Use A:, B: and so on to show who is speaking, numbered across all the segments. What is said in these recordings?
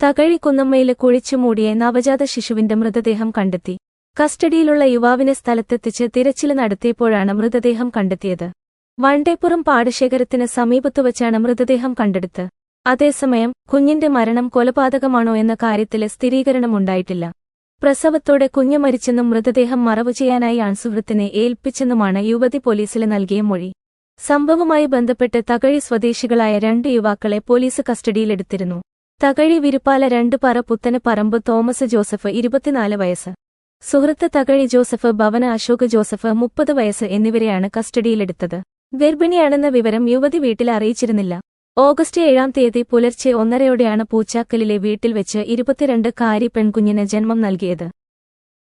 A: തകഴി കുന്നമ്മയിലെ കുഴിച്ചുമൂടിയ നവജാത ശിശുവിന്റെ മൃതദേഹം കണ്ടെത്തി. കസ്റ്റഡിയിലുള്ള യുവാവിനെ സ്ഥലത്തെത്തിച്ച് തിരച്ചിൽ നടത്തിയപ്പോഴാണ് മൃതദേഹം കണ്ടെത്തിയത്. വണ്ടേപ്പുറം പാടശേഖരത്തിന് സമീപത്തു വച്ചാണ് മൃതദേഹം കണ്ടെടുത്ത്. അതേസമയം കുഞ്ഞിന്റെ മരണം കൊലപാതകമാണോ എന്ന കാര്യത്തിൽ സ്ഥിരീകരണമുണ്ടായിട്ടില്ല. പ്രസവത്തോടെ കുഞ്ഞ് മരിച്ചെന്നും മൃതദേഹം മറവു ചെയ്യാനായി അൺസുഹൃത്തിനെ ഏൽപ്പിച്ചെന്നുമാണ് യുവതി പോലീസിൽ നൽകിയ മൊഴി. സംഭവവുമായി ബന്ധപ്പെട്ട് തകഴി സ്വദേശികളായ രണ്ട് യുവാക്കളെ പോലീസ് കസ്റ്റഡിയിലെടുത്തിരുന്നു. തകഴി വിരുപ്പാല രണ്ട് പറ പുത്തന് പറമ്പ് തോമസ് ജോസഫ് ഇരുപത്തിനാല് വയസ്സ്. സുഹൃത്ത് തകഴി ജോസഫ് ഭവന അശോക് ജോസഫ് മുപ്പത് വയസ്സ് എന്നിവരെയാണ് കസ്റ്റഡിയിലെടുത്തത്. ഗർഭിണിയാണെന്ന വിവരം യുവതി വീട്ടിൽ അറിയിച്ചിരുന്നില്ല. ഓഗസ്റ്റ് ഏഴാം തീയതി പുലർച്ചെ ഒന്നരയോടെയാണ് പൂച്ചാക്കലിലെ വീട്ടിൽ വെച്ച് ഇരുപത്തിരണ്ട് കാരി പെൺകുഞ്ഞിന് ജന്മം നൽകിയത്.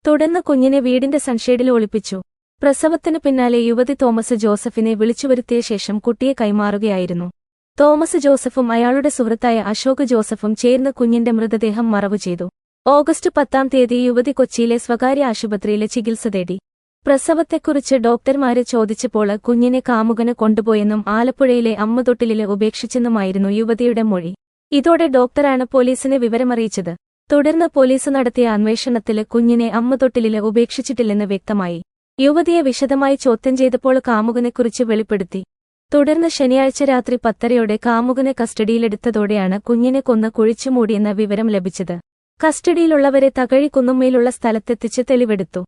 A: തുടർന്ന് കുഞ്ഞിനെ വീടിന്റെ സൺഷേഡിൽ ഒളിപ്പിച്ചു. പ്രസവത്തിനു പിന്നാലെ യുവതി തോമസ് ജോസഫിനെ വിളിച്ചുവരുത്തിയ ശേഷം കുട്ടിയെ കൈമാറുകയായിരുന്നു. തോമസ് ജോസഫും അയാളുടെ സുഹൃത്തായ അശോക് ജോസഫും ചേർന്ന് കുഞ്ഞിന്റെ മൃതദേഹം മറവു ചെയ്തു. ഓഗസ്റ്റ് പത്താം തീയതി യുവതി കൊച്ചിയിലെ സ്വകാര്യ ആശുപത്രിയിലെ ചികിത്സ തേടി. പ്രസവത്തെക്കുറിച്ച് ഡോക്ടർമാരെ ചോദിച്ചപ്പോൾ കുഞ്ഞിനെ കാമുകന് കൊണ്ടുപോയെന്നും ആലപ്പുഴയിലെ അമ്മതൊട്ടിലിൽ ഉപേക്ഷിച്ചെന്നുമായിരുന്നു യുവതിയുടെ മൊഴി. ഇതോടെ ഡോക്ടറാണ് പോലീസിനെ വിവരമറിയിച്ചത്. തുടർന്ന് പോലീസ് നടത്തിയ അന്വേഷണത്തിൽ കുഞ്ഞിനെ അമ്മതൊട്ടിലിൽ ഉപേക്ഷിച്ചിട്ടില്ലെന്ന് വ്യക്തമായി. യുവതിയെ വിശദമായി ചോദ്യം ചെയ്തപ്പോൾ കാമുകനെക്കുറിച്ച് വെളിപ്പെടുത്തി. തുടർന്ന് ശനിയാഴ്ച രാത്രി പത്തരയോടെ കാമുകനെ കസ്റ്റഡിയിലെടുത്തതോടെയാണ് കുഞ്ഞിനെ കൊന്ന് കുഴിച്ചുമൂടിയെന്ന വിവരം ലഭിച്ചത്. കസ്റ്റഡിയിലുള്ളവരെ തകഴി കുന്നുമ്മയിലുള്ള സ്ഥലത്തെത്തിച്ച് തെളിവെടുത്തു.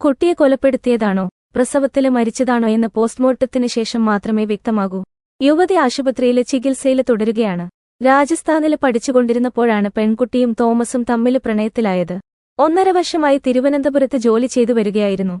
A: കുട്ടിയെ കൊലപ്പെടുത്തിയതാണോ? പ്രസവത്തിൽ മരിച്ചതാണോ എന്ന് പോസ്റ്റ്മോർട്ടത്തിന് ശേഷം മാത്രമേ വ്യക്തമാകൂ. യുവതി ആശുപത്രിയിലെ ചികിത്സയിൽ തുടരുകയാണ്. രാജസ്ഥാനിൽ പഠിച്ചുകൊണ്ടിരുന്നപ്പോഴാണ് പെൺകുട്ടിയും തോമസും തമ്മിൽ പ്രണയത്തിലായത്. ഒന്നര വർഷമായി തിരുവനന്തപുരത്ത് ജോലി ചെയ്തു വരികയായിരുന്നു.